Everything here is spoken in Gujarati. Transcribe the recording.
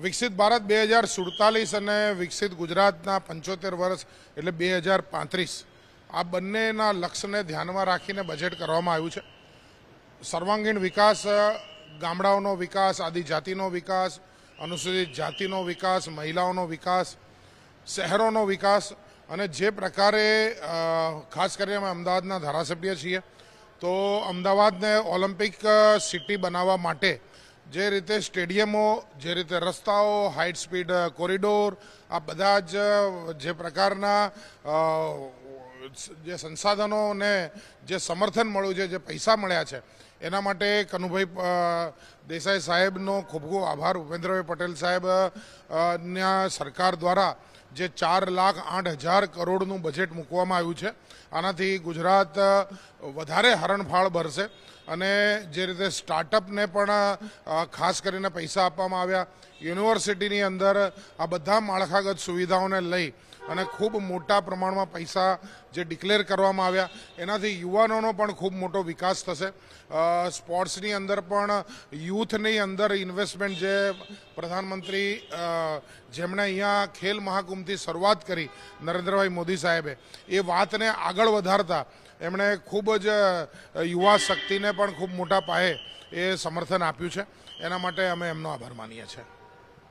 વિકસિત ભારત બે હજાર સુડતાલીસ અને વિકસિત ગુજરાતના પંચોતેર વર્ષ એટલે બે હજાર પાંત્રીસ. આ બંનેના લક્ષ્યને ધ્યાનમાં રાખીને બજેટ કરવામાં આવ્યું છે. સર્વાંગીણ વિકાસ ગામડાઓનો વિકાસ, આદિજાતિનો વિકાસ, અનુસૂચિત જાતિનો વિકાસ, મહિલાઓનો વિકાસ, શહેરોનો વિકાસ અને જે પ્રકારે ખાસ કરીને અમે અમદાવાદના ધારાસભ્ય છીએ, તો અમદાવાદને ઓલિમ્પિક સિટી બનાવવા માટે જે રીતે સ્ટેડિયમો, જે રીતે રસ્તાઓ હાઈટ સ્પીડ કોરિડોર આ બધા જ જે પ્રકારના જે સંસાધનોને જે સમર્થન મળ્યું છે, જે પૈસા મળ્યા છે, એના માટે કનુભાઈ દેસાઈ સાહેબનો ખૂબ ખૂબ આભાર. ઉપેન્દ્રભાઈ પટેલ સાહેબ ના સરકાર દ્વારા જે ચાર લાખ આઠ હજાર કરોડનું બજેટ મૂકવામાં આવ્યું છે, આનાથી ગુજરાત વધારે હરણફાળ ભરશે. અને જે રીતે સ્ટાર્ટઅપને પણ ખાસ કરીને પૈસા આપવામાં આવ્યા, યુનિવર્સિટીની અંદર આ બધા માળખાગત સુવિધાઓને લઈ અને ખૂબ મોટા પ્રમાણમાં પૈસા જે ડિક્લેર કરવામાં આવ્યા, એનાથી યુવાનોનો પણ ખૂબ મોટો વિકાસ થશે. સ્પોર્ટ્સની અંદર પણ યુથની અંદર ઇન્વેસ્ટમેન્ટ જે પ્રધાનમંત્રી જેમણે અહીંયા ખેલ મહાકુંભથી શરૂઆત કરી નરેન્દ્રભાઈ મોદી સાહેબે, એ વાતને આગળ વધારતા એમણે ખૂબ જ યુવા શક્તિને પણ ખૂબ મોટા પાયે એ સમર્થન આપ્યું છે. એના માટે અમે એમનો આભાર માનીએ છીએ.